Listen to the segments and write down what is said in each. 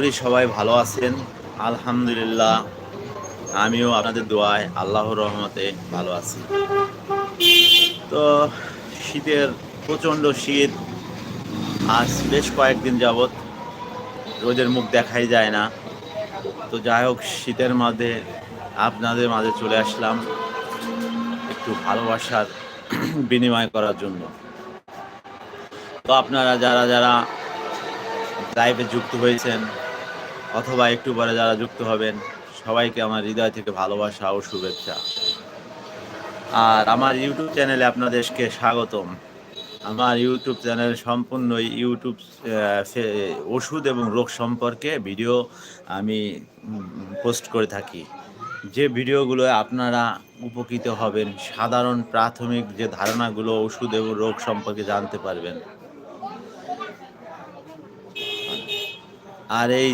করি সবাই ভালো আছেন। আলহামদুলিল্লাহ, আমিও আপনাদের দোয়ায় আল্লাহর রহমতে ভালো আছি। তো শীতের প্রচণ্ড শীত, আজ বেশ কয়েকদিন যাবৎ রোদের মুখ দেখাই যায় না। তো যাই হোক, শীতের মাঝে আপনাদের মাঝে চলে আসলাম একটু ভালোবাসার বিনিময় করার জন্য। তো আপনারা যারা যারা লাইভে যুক্ত হয়েছেন অথবা একটু পরে যারা যুক্ত হবেন, সবাইকে আমার হৃদয় থেকে ভালোবাসা ও শুভেচ্ছা। আর আমার ইউটিউব চ্যানেলে আপনাদেরকে স্বাগতম। আমার ইউটিউব চ্যানেল সম্পূর্ণ ইউটিউব ওষুধ এবং রোগ সম্পর্কে ভিডিও আমি পোস্ট করে থাকি। যে ভিডিওগুলো আপনারা উপকৃত হবেন, সাধারণ প্রাথমিক যে ধারণাগুলো ওষুধ এবং রোগ সম্পর্কে জানতে পারবেন। আর এই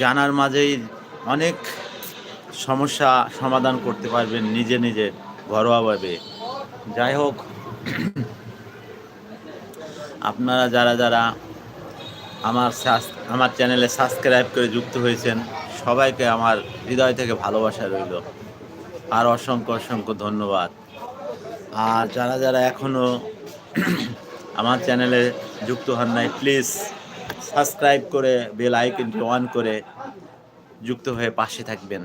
জানার মাঝেই অনেক সমস্যা সমাধান করতে পারবেন নিজে নিজে ঘরোয়াভাবে যাই হোক, আপনারা যারা যারা আমার আমার চ্যানেলে সাবস্ক্রাইব করে যুক্ত হয়েছেন, সবাইকে আমার হৃদয় থেকে ভালোবাসা রইল। আর অসংখ্য অসংখ্য ধন্যবাদ। আর যারা যারা এখনও আমার চ্যানেলে যুক্ত হন নাই প্লিজ সাবস্ক্রাইব করে বেল আইকনটি অন করে যুক্ত হয়ে পাশে থাকবেন।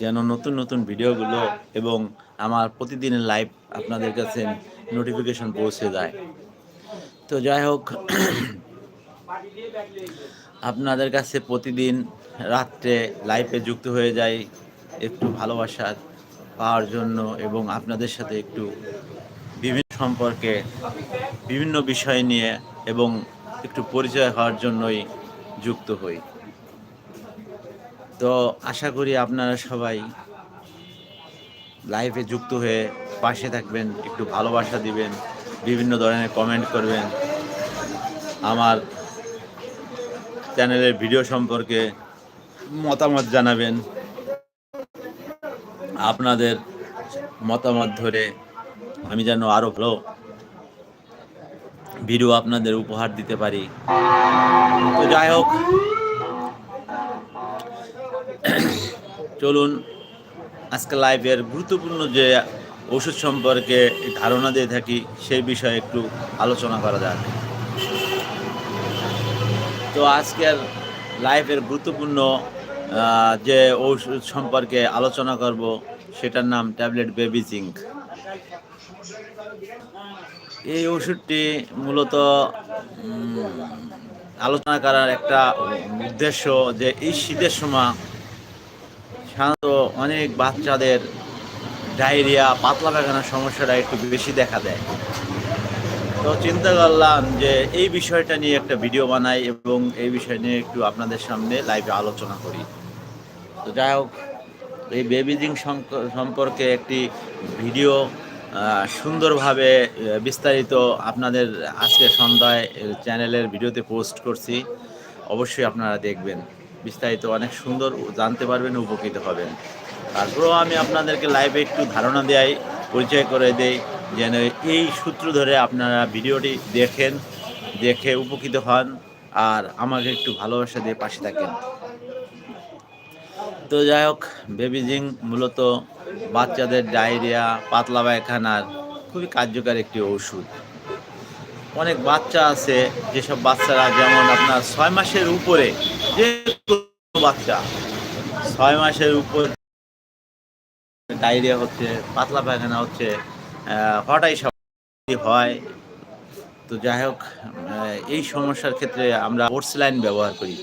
যেন নতুন নতুন ভিডিওগুলো এবং আমার প্রতিদিনের লাইভ আপনাদের কাছে নোটিফিকেশন পৌঁছে যায়। তো যাই হোক, আপনাদের কাছে প্রতিদিন রাত্রে লাইভে যুক্ত হয়ে যাই, একটু ভালোবাসা পাওয়ার জন্য এবং আপনাদের সাথে একটু বিভিন্ন সম্পর্কে বিভিন্ন বিষয় নিয়ে এবং একটু পরিচয় হওয়ার জন্যই যুক্ত হই। তো আশা করি আপনারা সবাই লাইভে যুক্ত হয়ে পাশে থাকবেন, একটু ভালোবাসা দিবেন, বিভিন্ন ধরনের কমেন্ট করবেন। আমার চ্যানেলের ভিডিও সম্পর্কে মতামত জানাবেন। আপনাদের মতামত ধরে আমি যেন আরও ভালো ভিডিও আপনাদের উপহার দিতে পারি। তো যাই হোক, চলুন আজকে লাইভের গুরুত্বপূর্ণ যে ওষুধ সম্পর্কে ধারণা দিয়ে থাকি, সেই বিষয়ে একটু আলোচনা করা যাক। তো আজকের লাইভের গুরুত্বপূর্ণ যে ওষুধ সম্পর্কে আলোচনা করব, সেটার নাম ট্যাবলেট বেবি জিঙ্ক। এই ওষুধটি মূলত আলোচনা করার একটা উদ্দেশ্য যে এই শীতের সময় সাধারণত অনেক বাচ্চাদের ডায়রিয়া, পাতলা পায়খানার সমস্যাটা একটু বেশি দেখা দেয়। তো চিন্তা করলাম যে এই বিষয়টা নিয়ে একটা ভিডিও বানাই এবং এই বিষয় নিয়ে একটু আপনাদের সামনে লাইভে আলোচনা করি। তো যাই হোক, এই বেবিজিং সম্পর্কে একটি ভিডিও সুন্দরভাবে বিস্তারিত আপনাদের আজকে সন্ধ্যায় চ্যানেলের ভিডিওতে পোস্ট করছি। অবশ্যই আপনারা দেখবেন। বিস্তারিত অনেক সুন্দর জানতে পারবেন, উপকৃত হবেন। তারপরেও আমি আপনাদেরকে লাইভে একটু ধারণা দেয় পরিচয় করে দেই, যেন এই সূত্র ধরে আপনারা ভিডিওটি দেখেন, দেখে উপকৃত হন, আর আমাকে একটু ভালোবাসা দিয়ে পাশে থাকেন। তো যাই হোক বেবিজিং মূলত বাচ্চাদের ডায়রিয়া, পাতলা পায়খানার খুবই কার্যকর একটি ওষুধ। অনেক বাচ্চা আছে, যেসব বাচ্চারা যেমন আপনার ছয় মাসের উপরে, যে বাচ্চা, ছয় মাসের উপর ডায়রিয়া হচ্ছে, পাতলা পায়খানা হচ্ছে হঠাৎ সব হয়। তো যাই হোক এই সমস্যার ক্ষেত্রে আমরা ওটস লাইন ব্যবহার করি।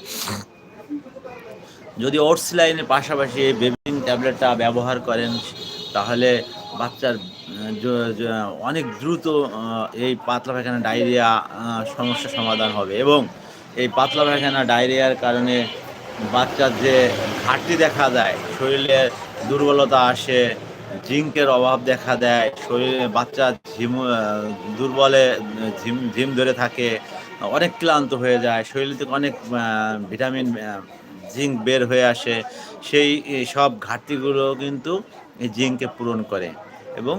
যদি ওটস লাইনের পাশাপাশি বেবিং ট্যাবলেটটা ব্যবহার করেন, তাহলে বাচ্চার অনেক দ্রুত এই পাতলা পায়খানা ডায়রিয়া সমস্যা সমাধান হবে। এবং এই পাতলা পায়খানা ডায়রিয়ার কারণে বাচ্চার যে ঘাটতি দেখা দেয়, শরীরে দুর্বলতা আসে জিঙ্কের অভাব দেখা দেয়, শরীরে বাচ্চা ঝিম দুর্বলে, ঝিম ঝিম ধরে থাকে, অনেক ক্লান্ত হয়ে যায়, শরীর থেকে অনেক ভিটামিন জিঙ্ক বের হয়ে আসে, সেই সব ঘাটতিগুলো কিন্তু এই জিঙ্ককে পূরণ করে এবং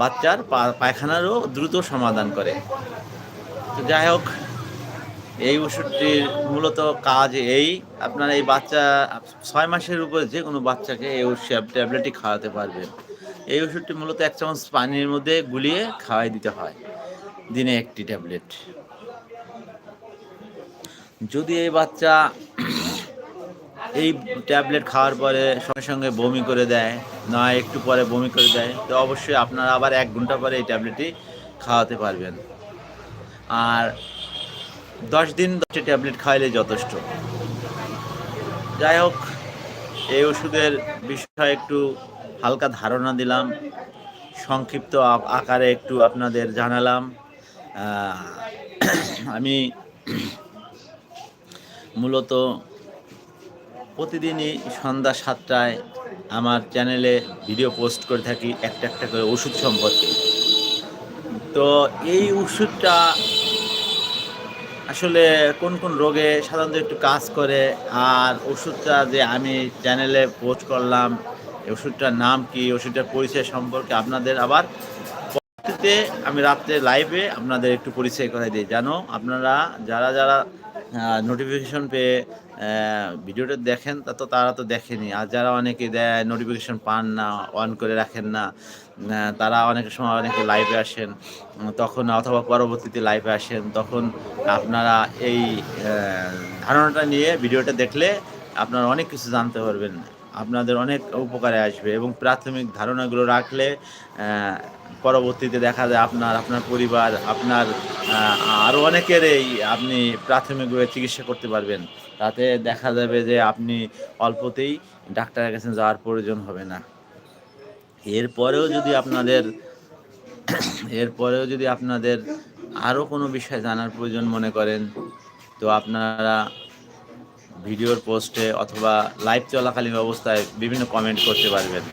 বাচ্চার পায়খানারও দ্রুত সমাধান করে। তো যাই হোক, এই ওষুধটির মূলত কাজ এই, আপনার এই বাচ্চা, ছয় মাসের উপরে যে কোনো বাচ্চাকে এই ওষুধ ট্যাবলেটটি খাওয়াতে পারবেন। এই ওষুধটি মূলত এক চামচ পানির মধ্যে গুলিয়ে খাওয়াই দিতে হয়, দিনে একটি ট্যাবলেট। যদি এই বাচ্চা এই ট্যাবলেট খাওয়ার পরে সঙ্গে সঙ্গে বমি করে দেয় না একটু পরে বমি করে দেয়, তো অবশ্যই আপনারা আবার এক ঘণ্টা পরে এই ট্যাবলেটটি খাওয়াতে পারবেন। আর দশ দিন দশটি ট্যাবলেট খাওয়াইলে যথেষ্ট। যাই হোক, এই ওষুধের বিষয়ে একটু হালকা ধারণা দিলাম, সংক্ষিপ্ত আকারে একটু আপনাদের জানালাম। আমি মূলত প্রতিদিনই সন্ধ্যা সাতটায় আমার চ্যানেলে ভিডিও পোস্ট করে থাকি একটা একটা করে ওষুধ সম্পর্কে। তো এই ওষুধটা আসলে কোন কোন রোগে সাধারণত একটু কাজ করে, আর ওষুধটা যে আমি চ্যানেলে পোস্ট করলাম ওষুধটার নাম কি, ওষুধটার পরিচয় সম্পর্কে আপনাদের আবার পরবর্তীতে আমি রাত্রে লাইভে আপনাদের একটু পরিচয় করাই দিই। জানো, আপনারা যারা যারা নোটিফিকেশন পেয়ে ভিডিওটা দেখেন, তা তো তারা তো দেখেনি। আর যারা অনেকে দেয় নোটিফিকেশন পান না অন করে রাখেন না তারা অনেক সময় অনেকে লাইভে আসেন, তখন অথবা পরবর্তীতে লাইভে আসেন, তখন আপনারা এই ধারণাটা নিয়ে ভিডিওটা দেখলে আপনারা অনেক কিছু জানতে পারবেন। আপনাদের অনেক উপকারে আসবে এবং প্রাথমিক ধারণাগুলো রাখলে পরবর্তীতে দেখা যায় আপনার আপনার পরিবার, আপনার আরও অনেকেরই আপনি প্রাথমিকভাবে চিকিৎসা করতে পারবেন। তাতে দেখা যাবে যে আপনি অল্পতেই ডাক্তারের কাছে যাওয়ার প্রয়োজন হবে না। এরপরেও যদি আপনাদের, এরপরেও যদি আপনাদের আরও কোনো বিষয় জানার প্রয়োজন মনে করেন, তো আপনারা ভিডিওর পোস্টে অথবা লাইভ চলাকালীন অবস্থায় বিভিন্ন কমেন্ট করতে পারবেন।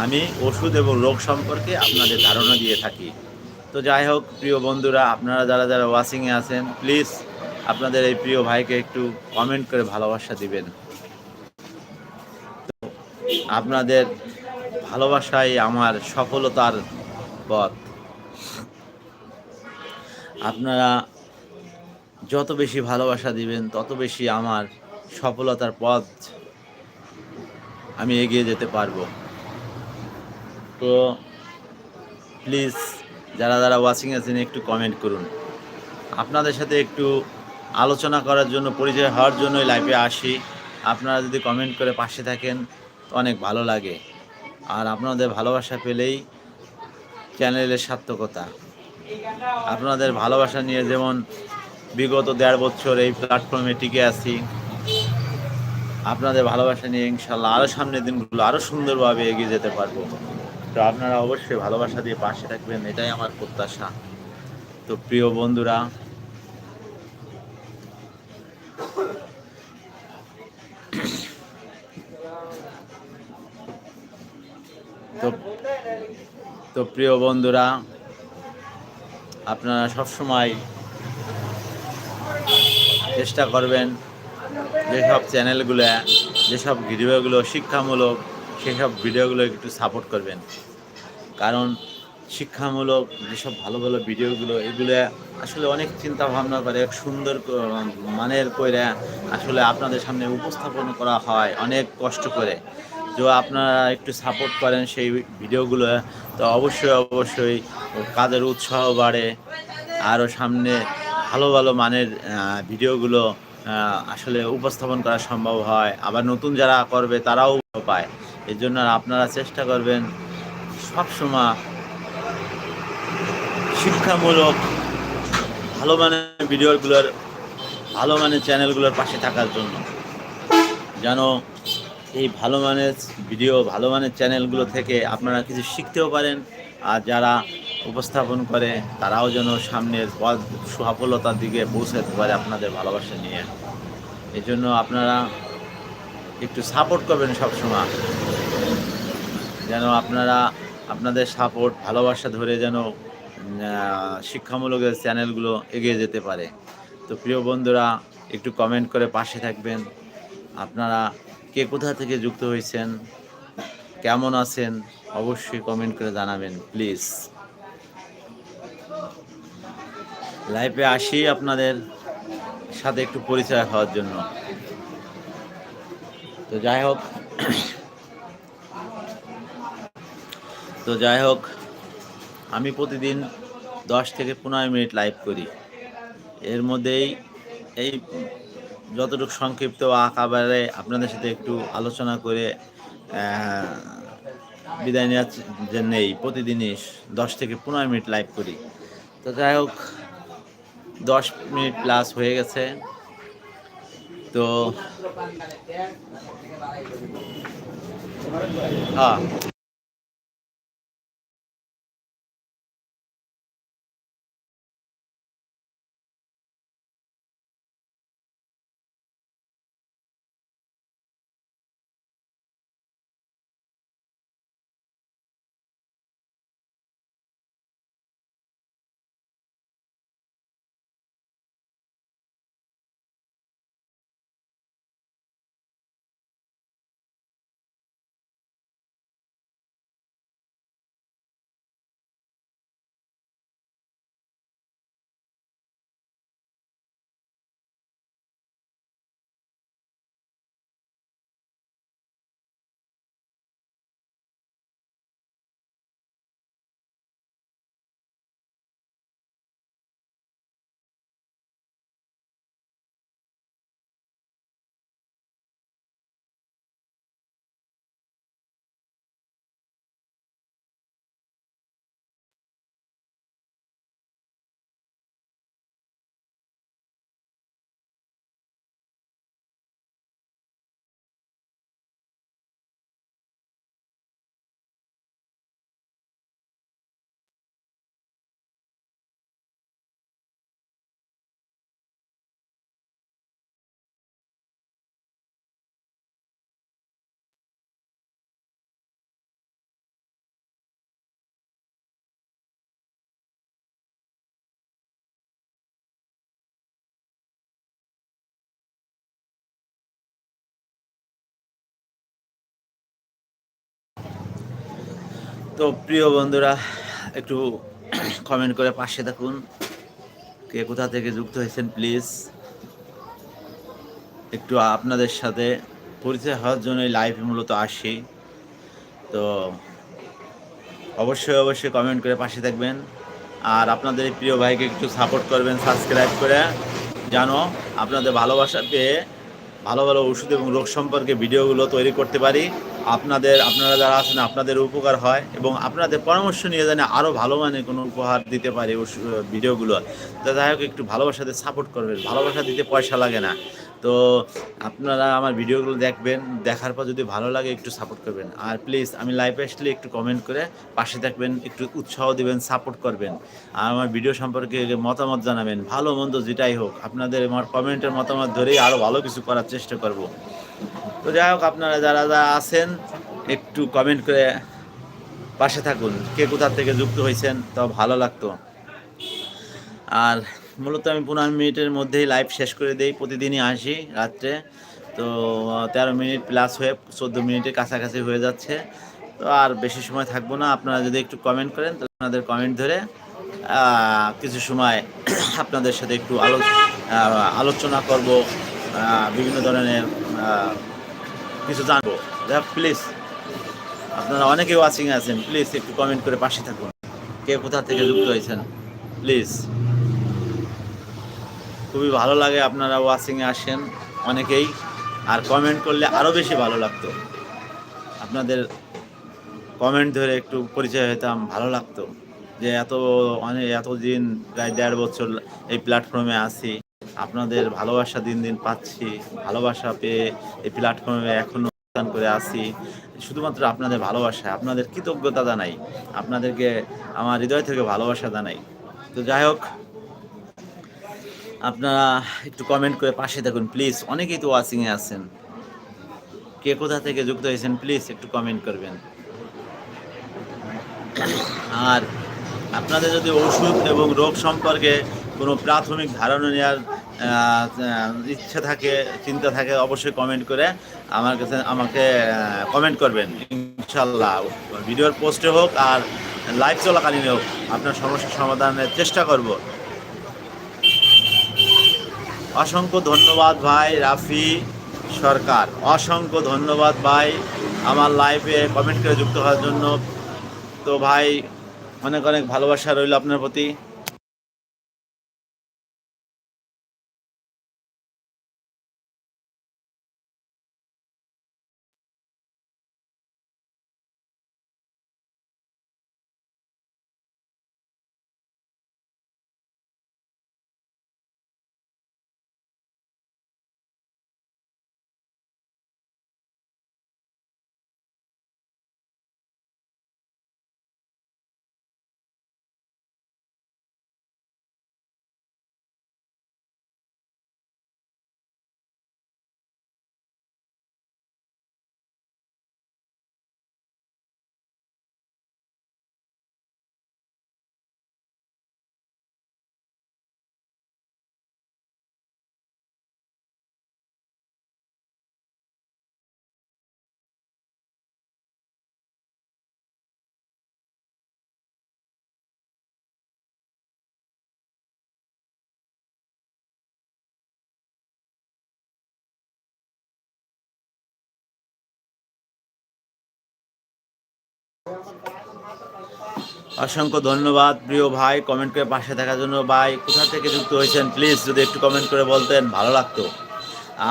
আমি ওষুধ এবং রোগ সম্পর্কে আপনাদের ধারণা দিয়ে থাকি। তো যাই হোক, প্রিয় বন্ধুরা, আপনারা যারা যারা ওয়াচিংয়ে আছেন, প্লিজ আপনাদের এই প্রিয় ভাইকে একটু কমেন্ট করে ভালোবাসা দিবেন। তো আপনাদের ভালোবাসাই আমার সফলতার পথ। আপনারা যত বেশি ভালোবাসা দিবেন, তত বেশি আমার সফলতার পথ আমি এগিয়ে যেতে পারব। তো প্লিজ যারা যারা ওয়াচিং আছেন, একটু কমেন্ট করুন। আপনাদের সাথে একটু আলোচনা করার জন্য, পরিচয় হওয়ার জন্যই লাইভে আসি। আপনারা যদি কমেন্ট করে পাশে থাকেন তো অনেক ভালো লাগে। আর আপনাদের ভালোবাসা পেলেই চ্যানেলের সার্থকতা। আপনাদের ভালোবাসা নিয়ে যেমন বিগত দেড় বছর এই প্ল্যাটফর্মে টিকে আছি, আপনাদের ভালোবাসা নিয়ে ইনশাল্লাহ আরও সামনের দিনগুলো আরও সুন্দরভাবে এগিয়ে যেতে পারব। তো আপনারা অবশ্যই ভালোবাসা দিয়ে পাশে থাকবেন, এটাই আমার প্রত্যাশা। তো প্রিয় বন্ধুরা, তো তো প্রিয় বন্ধুরা, আপনারা সবসময় চেষ্টা করবেন, যেসব চ্যানেলগুলো, যেসব ভিডিওগুলো শিক্ষামূলক সেসব ভিডিওগুলো একটু সাপোর্ট করবেন। কারণ শিক্ষামূলক যেসব ভালো ভালো ভিডিওগুলো, এগুলো আসলে অনেক চিন্তা ভাবনা করে সুন্দর মানের করে আসলে আপনাদের সামনে উপস্থাপন করা হয় অনেক কষ্ট করে। তো আপনারা একটু সাপোর্ট করেন সেই ভিডিওগুলো, তো অবশ্যই অবশ্যই কাজের উৎসাহ বাড়ে। আরও সামনে ভালো ভালো মানের ভিডিওগুলো আসলে উপস্থাপন করা সম্ভব হয়। আবার নতুন যারা করবে তারাও পায়। এর জন্য আপনারা চেষ্টা করবেন সবসময় শিক্ষামূলক, ভালো মানের ভিডিওগুলোর, ভালো মানের চ্যানেলগুলোর পাশে থাকার জন্য। যেন এই ভালো মানের ভিডিও, ভালো মানের চ্যানেলগুলো থেকে আপনারা কিছু শিখতেও পারেন। আর যারা উপস্থাপন করে, তারাও যেন সামনের পথ সফলতার দিকে পৌঁছাতে পারে আপনাদের ভালোবাসা নিয়ে। এই জন্য আপনারা একটু সাপোর্ট করবেন সবসময়। যেন আপনারা আপনাদের সাপোর্ট ভালোবাসা ধরে যেন শিক্ষামূলক চ্যানেলগুলো এগিয়ে যেতে পারে। তো প্রিয় বন্ধুরা, একটু কমেন্ট করে পাশে থাকবেন। আপনারা কে কোথা থেকে যুক্ত হয়েছেন, কেমন আছেন, অবশ্যই কমেন্ট করে জানাবেন প্লিজ লাইভে আসি আপনাদের সাথে একটু পরিচয় হওয়ার জন্য। তো যাই হোক। তো যাই হোক, আমি প্রতিদিন দশ থেকে পনেরো মিনিট লাইভ করি। এর মধ্যেই এই যতটুকু সংক্ষিপ্ত আকাবারে আপনাদের সাথে একটু আলোচনা করে বিদায় নেওয়ার জন্যেই প্রতিদিনই দশ থেকে পনেরো মিনিট লাইভ করি। তো যাই হোক, দশ মিনিট প্লাস হয়ে গেছে। তো হ্যাঁ তো প্রিয় বন্ধুরা, একটু কমেন্ট করে পাশে থাকুন। কে কোথা থেকে যুক্ত হয়েছেন প্লিজ একটু আপনাদের সাথে পরিচয় হওয়ার জন্য লাইভ মূলত আসি। তো অবশ্যই অবশ্যই কমেন্ট করে পাশে থাকবেন। আর আপনাদের এই প্রিয় ভাইকে একটু সাপোর্ট করবেন সাবস্ক্রাইব করে। জানো, আপনাদের ভালোবাসা পেয়ে ভালো ভালো ওষুধ এবং রোগ সম্পর্কে ভিডিওগুলো তৈরি করতে পারি। আপনাদের, আপনারা যারা আছেন, আপনাদের উপকার হয় এবং আপনাদের পরামর্শ নিয়ে জানে আরও ভালো মানে কোনো উপহার দিতে পারি ভিডিওগুলো। তো যাই হোক, একটু ভালোবাসাতে সাপোর্ট করবেন। ভালোবাসা দিতে পয়সা লাগে না। তো আপনারা আমার ভিডিওগুলো দেখবেন, দেখার পর যদি ভালো লাগে একটু সাপোর্ট করবেন। আর প্লিজ আমি লাইভে আসলে একটু কমেন্ট করে পাশে থাকবেন, একটু উৎসাহ দিবেন সাপোর্ট করবেন। আর আমার ভিডিও সম্পর্কে মতামত জানাবেন, ভালো, মন্দ, যেটাই হোক, আপনাদের আমার কমেন্টের মতামত ধরেই আরও ভালো কিছু করার চেষ্টা করব। তো যাই হোক, আপনারা যারা যারা আছেন, একটু কমেন্ট করে পাশে থাকুন। কে কোথা থেকে যুক্ত হয়েছেন, তাও ভালো লাগতো। আর মূলত আমি পনেরো মিনিটের মধ্যেই লাইভ শেষ করে দিই, প্রতিদিনই আসি রাত্রে। তো তেরো মিনিট প্লাস হয়ে, চোদ্দ মিনিটের কাছাকাছি হয়ে যাচ্ছে। তো আর বেশি সময় থাকব না। আপনারা যদি একটু কমেন্ট করেন, তাহলে আপনাদের কমেন্ট ধরে কিছু সময় আপনাদের সাথে একটু আলো আলোচনা করব। বিভিন্ন ধরনের কিছু জানব। দেখ প্লিজ আপনারা অনেকে ওয়াচিংয়ে আছেন প্লিজ একটু কমেন্ট করে পাশে থাকুন। কে কোথা থেকে যুক্ত হয়েছেন প্লিজ খুবই ভালো লাগে আপনারা ওয়াচিংয়ে আসেন অনেকেই, আর কমেন্ট করলে আরও বেশি ভালো লাগতো। আপনাদের কমেন্ট ধরে একটু পরিচয় হতাম, ভালো লাগতো। যে এত অনেক এতদিন, প্রায় দেড় বছর এই প্ল্যাটফর্মে আছি। আপনাদের ভালোবাসা দিন দিন পাচ্ছি, ভালোবাসা পেয়ে এই প্ল্যাটফর্মে এখনও করে আসি শুধুমাত্র আপনাদের ভালোবাসা, আপনাদের কৃতজ্ঞতা জানাই, আপনাদেরকে আমার হৃদয় থেকে ভালোবাসা জানাই। তো যাই হোক, আপনারা একটু কমেন্ট করে পাশে থাকুন প্লিজ অনেকেই তো ওয়াচিংয়ে আছেন। কে কোথা থেকে যুক্ত হয়েছেন প্লিজ একটু কমেন্ট করবেন। আর আপনাদের যদি ওষুধ এবং রোগ সম্পর্কে কোনো প্রাথমিক ধারণা নেওয়ার ইচ্ছা থাকে, চিন্তা থাকে, অবশ্যই কমেন্ট করে আমার কাছে, আমাকে কমেন্ট করবেন ইনশাল্লাহ ভিডিওর পোস্টে হোক আর লাইভ চলাকালীন হোক, আপনার সমস্যার সমাধানের চেষ্টা করব। অসংখ্য ধন্যবাদ ভাই রাফি সরকার। অসংখ্য ধন্যবাদ ভাই আমার লাইভে কমেন্ট করে যুক্ত হওয়ার জন্য। তো ভাই, অনেক অনেক ভালোবাসা রইল আপনার প্রতি। অসংখ্য ধন্যবাদ, প্রিয় ভাই। কমেন্ট করে পাশে থাকার জন্য ভাই, কোথা থেকে যুক্ত হয়েছেন? প্লিজ যদি একটু কমেন্ট করে বলতেন, ভালো লাগতো।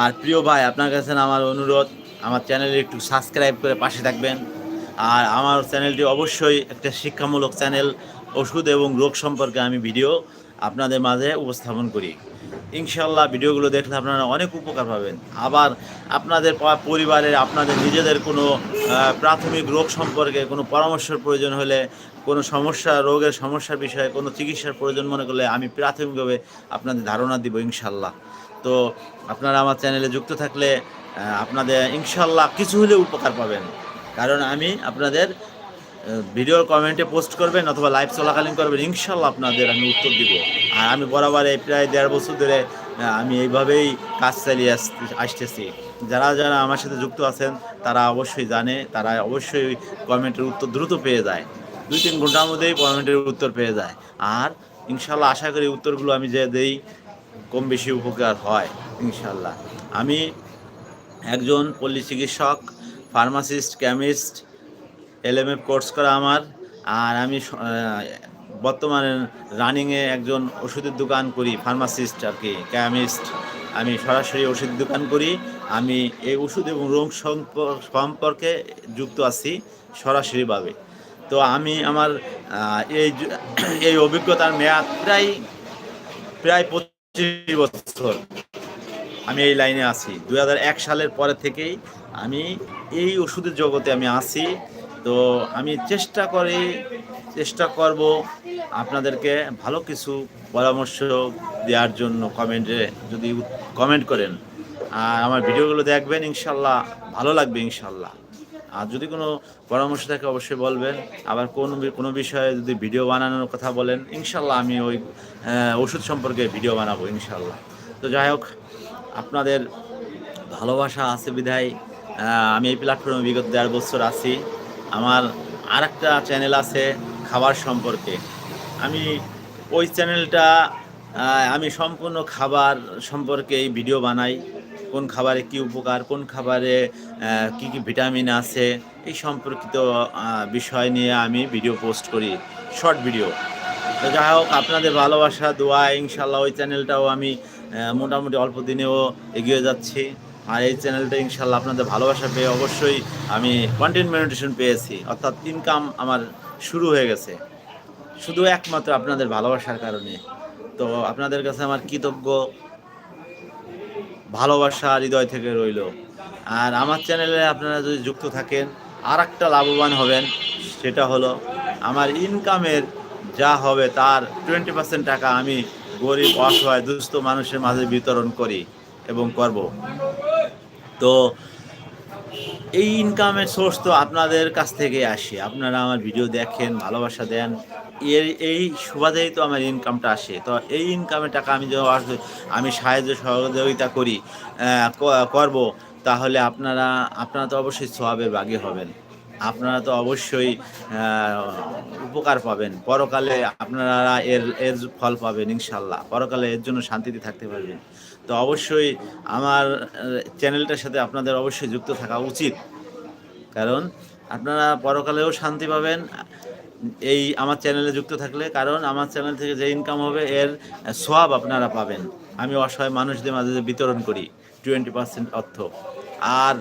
আর প্রিয় ভাই, আপনার কাছে আমার অনুরোধ, আমার চ্যানেলে একটু সাবস্ক্রাইব করে পাশে থাকবেন। আর আমার চ্যানেলটি অবশ্যই একটা শিক্ষামূলক চ্যানেল ওষুধ এবং রোগ সম্পর্কে আমি ভিডিও আপনাদের মাঝে উপস্থাপন করি। ইনশাল্লাহ ভিডিওগুলো দেখলে আপনারা অনেক উপকার পাবেন। আবার আপনাদের পরিবারের আপনাদের নিজেদের কোনো প্রাথমিক রোগ সম্পর্কে কোনো পরামর্শের প্রয়োজন হলে, কোনো সমস্যা, রোগের সমস্যার বিষয়ে কোনো চিকিৎসার প্রয়োজন মনে করলে আমি প্রাথমিকভাবে আপনাদের ধারণা দিব ইনশাল্লাহ তো আপনারা আমার চ্যানেলে যুক্ত থাকলে আপনাদের ইনশাল্লাহ কিছু হলেও উপকার পাবেন। কারণ আমি আপনাদের ভিডিওর কমেন্টে পোস্ট করবেন অথবা লাইভ চলাকালীন করবেন ইনশাল্লাহ আপনাদের আমি উত্তর দিব। আর আমি বরাবর এই প্রায় দেড় বছর ধরে আমি এইভাবেই কাজ চালিয়ে আসতে- আসতেছি। যারা যারা আমার সাথে যুক্ত আছেন, তারা অবশ্যই জানে, তারা অবশ্যই কমেন্টের উত্তর দ্রুত পেয়ে যায়। দুই তিন ঘণ্টার মধ্যেই কমেন্টের উত্তর পেয়ে যায়। আর ইনশাল্লাহ আশা করি উত্তরগুলো আমি যে দেই, কম বেশি উপকার হয় ইনশাল্লাহ আমি একজন পল্লী চিকিৎসক ফার্মাসিস্ট কেমিস্ট এলএমএফ কোর্স করা আমার। আর আমি বর্তমানে রানিংয়ে একজন ওষুধের দোকান করি ফার্মাসিস্ট আর কি কেমিস্ট আমি সরাসরি ওষুধের দোকান করি। আমি এই ওষুধ এবং রোগ সম্পর- সম্পর্কে যুক্ত আছি সরাসরিভাবে। তো আমি আমার এই এই অভিজ্ঞতার মেয়াদ প্রায় প্রায় পঁচিশ বছর আমি এই লাইনে আছি। দু হাজার এক সালের পরে থেকেই আমি এই ওষুধের জগতে আমি আছি। তো আমি চেষ্টা করি, চেষ্টা করব আপনাদেরকে ভালো কিছু পরামর্শ দেওয়ার জন্য কমেন্টে যদি কমেন্ট করেন। আর আমার ভিডিওগুলো দেখবেন, ইনশাল্লাহ ভালো লাগবে, ইনশাল্লাহ। আর যদি কোনো পরামর্শ থাকে, অবশ্যই বলবেন। আবার কোনো কোনো বিষয়ে যদি ভিডিও বানানোর কথা বলেন, ইনশাল্লাহ আমি ওই ওষুধ সম্পর্কে ভিডিও বানাবো, ইনশাল্লাহ। তো যাই হোক, আপনাদের ভালোবাসা আছে বিধায় আমি এই প্ল্যাটফর্মে বিগত দেড় বছর আছি। আমার আর একটা চ্যানেল আছে খাবার সম্পর্কে। আমি ওই চ্যানেলটা আমি সম্পূর্ণ খাবার সম্পর্কে এই ভিডিও বানাই। কোন খাবারে কি উপকার, কোন খাবারে কি কি ভিটামিন আছে, এই সম্পর্কিত বিষয় নিয়ে আমি ভিডিও পোস্ট করি শর্ট ভিডিও তো যাই হোক, আপনাদের ভালোবাসা, দোয়া ইনশাল্লাহ ওই চ্যানেলটাও আমি মোটামুটি অল্প দিনেও এগিয়ে যাচ্ছি। আর এই চ্যানেলটা ইনশাল্লাহ আপনাদের ভালোবাসা পেয়ে অবশ্যই আমি কন্টেন্ট মনিটেশন পেয়েছি। অর্থাৎ ইনকাম আমার শুরু হয়ে গেছে। শুধু একমাত্র আপনাদের ভালোবাসার কারণে। তো আপনাদের কাছে আমার কৃতজ্ঞ, ভালোবাসা হৃদয় থেকে রইল। আর আমার চ্যানেলে আপনারা যদি যুক্ত থাকেন আর একটা লাভবান হবেন, সেটা হলো আমার ইনকামের যা হবে তার টোয়েন্টি পার্সেন্ট টাকা আমি গরিব, অসহায়, দুস্থ মানুষের মাঝে বিতরণ করি। এবং করব। তো এই ইনকামের সোর্স তো আপনাদের কাছ থেকে আসে। আপনারা আমার ভিডিও দেখেন, ভালোবাসা দেন। এর, এই সুবাদেই তো আমার ইনকামটা আসে। তো এই ইনকামের টাকা আমি যখন আমি সাহায্য সহযোগিতা করি করব, তাহলে আপনারা আপনারা তো অবশ্যই সোয়াবের বাগী হবেন। আপনারা তো অবশ্যই উপকার পাবেন। পরকালে আপনারা এর এর ফল পাবেন ইনশাল্লাহ পরকালে এর জন্য শান্তিতে থাকতে পারবেন। তো অবশ্যই আমার চ্যানেলটার সাথে আপনাদের অবশ্যই যুক্ত থাকা উচিত। কারণ আপনারা পরকালেও শান্তি পাবেন এই আমার চ্যানেলে যুক্ত থাকলে, কারণ আমার চ্যানেল থেকে যে ইনকাম হবে, এর সব আপনারা পাবেন। আমি অসহায় মানুষদের মাঝে বিতরণ করি টোয়েন্টি পার্সেন্ট অর্থ। আর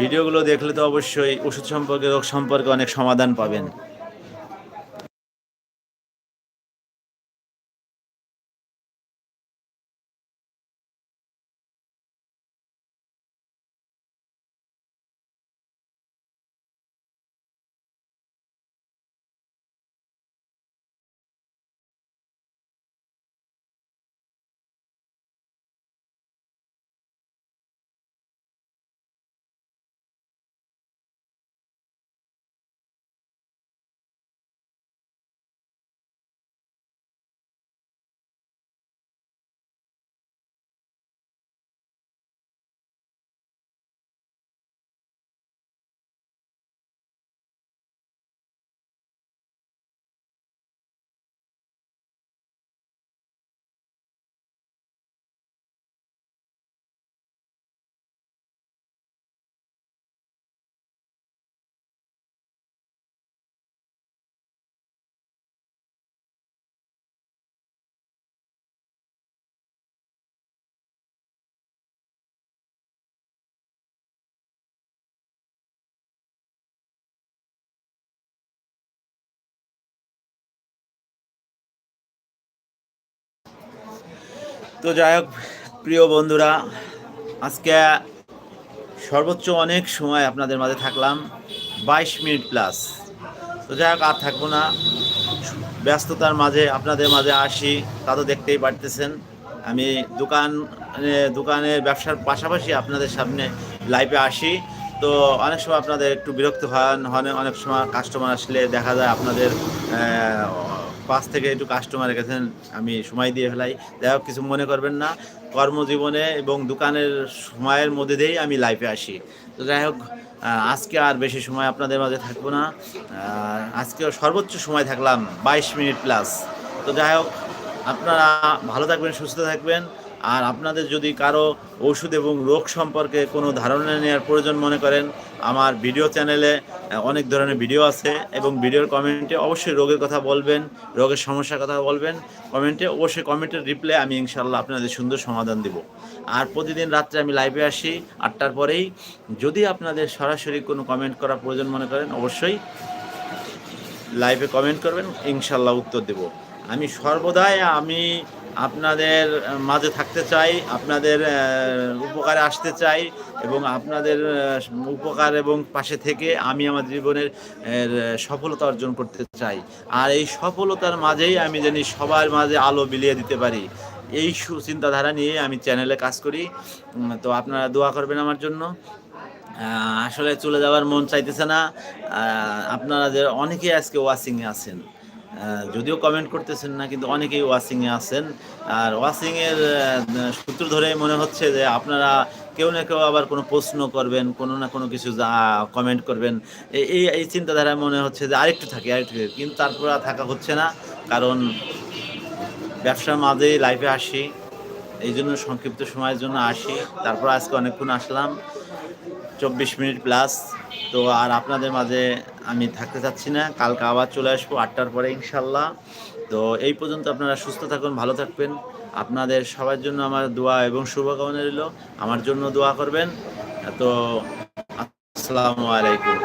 ভিডিওগুলো দেখলে তো অবশ্যই ওষুধ সম্পর্কে, রোগ সম্পর্কে অনেক সমাধান পাবেন। তো যাই হোক, প্রিয় বন্ধুরা, আজকে সর্বোচ্চ অনেক সময় আপনাদের মাঝে থাকলাম, বাইশ মিনিট প্লাস তো যাই হোক, আর থাকব না। ব্যস্ততার মাঝে, আপনাদের মাঝে আসি, তা তো দেখতেই পারতেছেন। আমি দোকান দোকানের ব্যবসার পাশাপাশি আপনাদের সামনে লাইভে আসি। তো অনেক সময় আপনাদের একটু বিরক্ত হন হন, অনেক সময় কাস্টমার আসলে দেখা যায় আপনাদের পাশ থেকে একটু কাস্টমার কাছে আমি সময় দিয়ে ফেলাই। যাই হোক, কিছু মনে করবেন না। কর্মজীবনে এবং দোকানের সময়ের মধ্যে দিয়েই আমি লাইফে আসি। তো যাই হোক আজকে আর বেশি সময় আপনাদের মাঝে থাকব না। আজকে সর্বোচ্চ সময় থাকলাম বাইশ মিনিট প্লাস তো যাই হোক, আপনারা ভালো থাকবেন, সুস্থ থাকবেন। আর আপনাদের যদি কারও ওষুধ এবং রোগ সম্পর্কে কোনো ধারণা নেওয়ার প্রয়োজন মনে করেন, আমার ভিডিও চ্যানেলে অনেক ধরনের ভিডিও আছে এবং ভিডিওর কমেন্টে অবশ্যই রোগের কথা বলবেন, রোগের সমস্যার কথা বলবেন। কমেন্টে অবশ্যই কমেন্টের রিপ্লাই আমি ইনশাল্লাহ আপনাদের সুন্দর সমাধান দেব। আর প্রতিদিন রাত্রে আমি লাইভে আসি, আটটার পরেই। যদি আপনাদের সরাসরি কোনো কমেন্ট করার প্রয়োজন মনে করেন, অবশ্যই লাইভে কমেন্ট করবেন ইনশাল্লাহ উত্তর দেব। আমি সর্বদাই আমি আপনাদের মাঝে থাকতে চাই, আপনাদের উপকারে আসতে চাই এবং আপনাদের উপকার এবং পাশে থেকে আমি আমার জীবনের সফলতা অর্জন করতে চাই। আর এই সফলতার মাঝেই আমি জানি সবার মাঝে আলো বিলিয়ে দিতে পারি। এই চিন্তাধারা নিয়ে আমি চ্যানেলে কাজ করি। তো আপনারা দোয়া করবেন আমার জন্য। আসলে চলে যাওয়ার মন চাইতেছে না। আপনারা যে অনেকেই আজকে ওয়াচিংয়ে আছেন। যদিও কমেন্ট করতেছেন না, কিন্তু অনেকেই ওয়াচিংয়ে আছেন। আর ওয়াচিংয়ের সূত্র ধরে মনে হচ্ছে যে আপনারা কেউ না কেউ আবার কোনো প্রশ্ন করবেন, কোনো না কোনো কিছু কমেন্ট করবেন। এই এই চিন্তাধারায় মনে হচ্ছে যে আরেকটু থাকে, আরেকটু কিন্তু তারপর থাকা হচ্ছে না, কারণ ব্যবসার মাঝেই লাইফে আসি, এই জন্য সংক্ষিপ্ত সময়ের জন্য আসি। তারপর আজকে অনেকক্ষণ আসলাম। চব্বিশ মিনিট প্লাস তো আর আপনাদের মাঝে আমি থাকতে চাচ্ছি না। কালকে আবার চলে আসব আটটার পরে ইনশাল্লাহ। তো এই পর্যন্ত আপনারা সুস্থ থাকুন, ভালো থাকবেন। আপনাদের সবার জন্য আমার দোয়া এবং শুভকামনা রইল। আমার জন্য দোয়া করবেন। তো আসসালামু আলাইকুম।